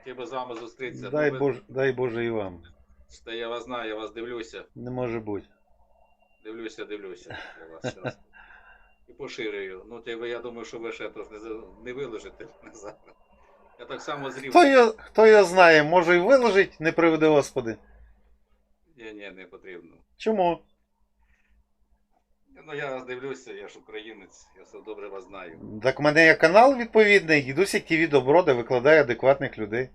Хотів би з вами зустрітися. Дай Ну, ви- Боже, дай Боже і вам. Та я вас знаю, я вас дивлюся. Не може бути. Дивлюся, дивлюся. Я вас щас. І поширюю. Ну, ти, я думаю, що ви ще тут не, не вилежите назад. Я так само зрів. Хто його, хто його знає, може і виложить, не приведе Господи. Ні, ні, не потрібно. Чому? Ну, я вас дивлюся, я ж українець, я все добре вас знаю. Так в мене є канал відповідний, Дідусік ТВ Добро, де викладає адекватних людей.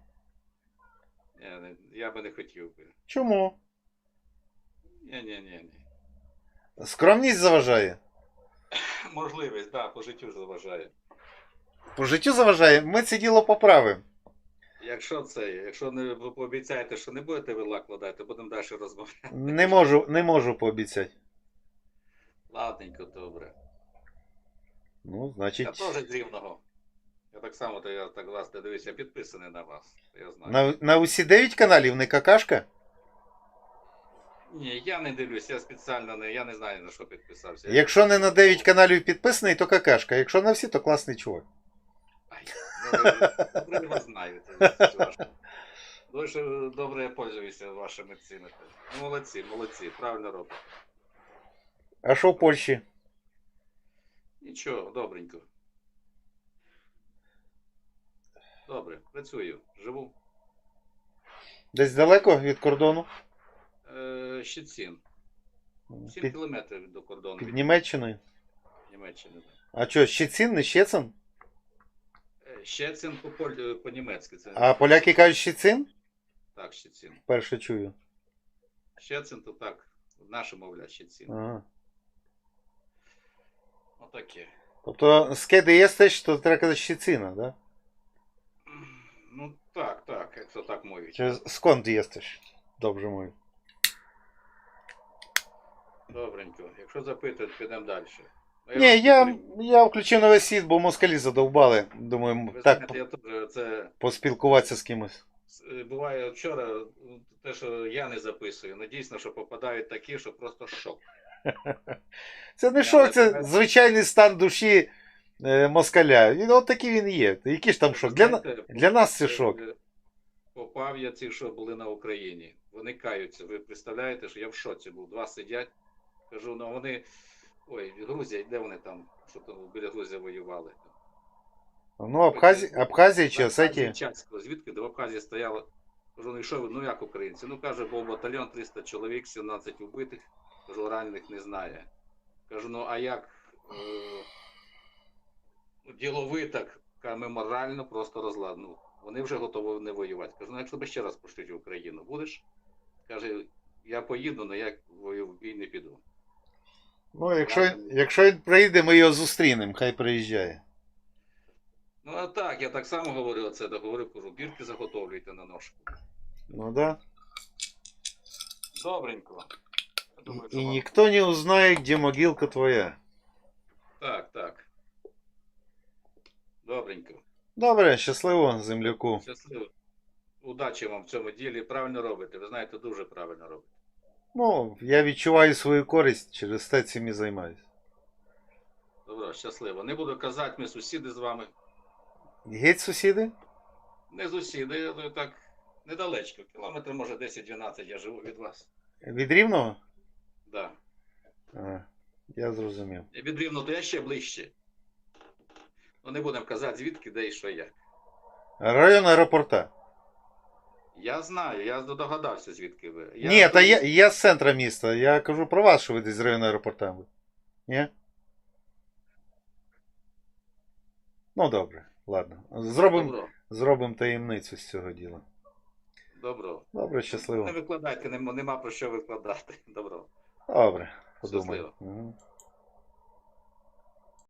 Я, не- я би не хотів би. Чому? Ні, ні, ні, ні. Скромність заважає. Можливість, так, да, по життю ж заважає. По життю заважає, ми це діло поправимо. Якщо це, якщо не ви пообіцяєте, що не будете ви лак ладати, будемо далі розмовляти. Не можу, не можу пообіцяти. Ладненько, добре. Ну, значить. Я теж з рівного. Я так само, то я так вас не дивлюся, я підписаний на вас. Я знаю. на, на усі 9 каналів не какашка? Ні, я не дивлюсь, я спеціально не, я не знаю на що підписався. Якщо не на 9 каналів підписаний, то какашка. Якщо на всі, то класний чувак. Ай, добре, добре вас знаю. Дуже добре я пользуюся вашими. Ну, Молодці, молодці, правильно робите. А що в Польщі? Нічого, добренько. Добре, працюю, живу. Десь далеко від кордону? Е, Щецін. 7 Під, кілометрів до кордону під від Німеччиною. Німеччини. А що, Щецин, не Щецин? Е, Щецин по поль- по-німецьки. Це А поляки кажуть Щецин? так, Щецин. Перше чую. Щецин то так, наше мовлять Щецин. Ага. Отаке. Тобто з кеди єстеш, то треба казати Щецина, да? Ну так, так, якщо так мовить. Чи сконд єстеш? Добре мовить. Добренько. Якщо запитують, підемо далі. Ну, Ні, я, я включив весь світ, бо москалі задовбали. Думаю, Ви так знаєте, я теж це поспілкуватися з кимось. е, буває вчора, те, що я не записую, ну дійсно, що попадають такі, що просто шок. Це не шок, це звичайний стан душі е, москаля. Він от такий він є. Який ж там шок? Для, для нас це е, шок. е, Попав я ці, що були на Україні. Вони каються. Ви представляєте, що я в шоці був. Два сидять. Кажу, ну вони. Ой, Грузія, де вони там? Що там біля Грузії воювали? Ну, Абхазі... Абхазія чи Осетія? Звідки до Абхазії стояло. Кажу, ну і що ви, ну як українці? Ну каже, був батальйон 300 чоловік, 17 убитих, кажу, ранених не знає. Кажу, ну а як е, діловий так, ми морально просто розлад. Ну, вони вже готові не воювати. Кажу, ну якщо би ще раз пошлють в Україну, будеш? Каже, я поїду, але я в бій не піду. Ну, якщо, якщо він прийде, ми його зустрінемо, хай приїжджає. Ну а так, я так само говорив це, договорив, кажу, бірки заготовлюйте на ножку. Ну да. Добренько. Думаю, вам- ніхто не узнає, де могилка твоя. Так, так. Добренько. Добре, щасливо, земляку. Щасливо. Удачі вам в цьому ділі. Правильно робите. Ви знаєте, дуже правильно робите. Ну, я відчуваю свою користь, через те цим і займаюся. Добро, щасливо. Не буду казати, ми сусіди з вами. Геть сусіди? Не сусіди, але так недалечко. Кілометр, може, 10-12 я живу від вас. Від рівного? Да. А, я зрозумів. Від рівно, то я ще ближче. Ну, не будемо казати, звідки, де і що як. Район аеропорта. Я знаю, я догадався, звідки ви. Я Ні, та я, я з центра міста. Я кажу про вас, що ви десь з району аеропорта. Ні? Ну добре, ладно. Зробимо Добро, зробим таємницю з цього діла. добро. Добре, щасливо. Не викладайте, нема, нема про що викладати. Добро. Добре, подумай. Щасливо. Мгм.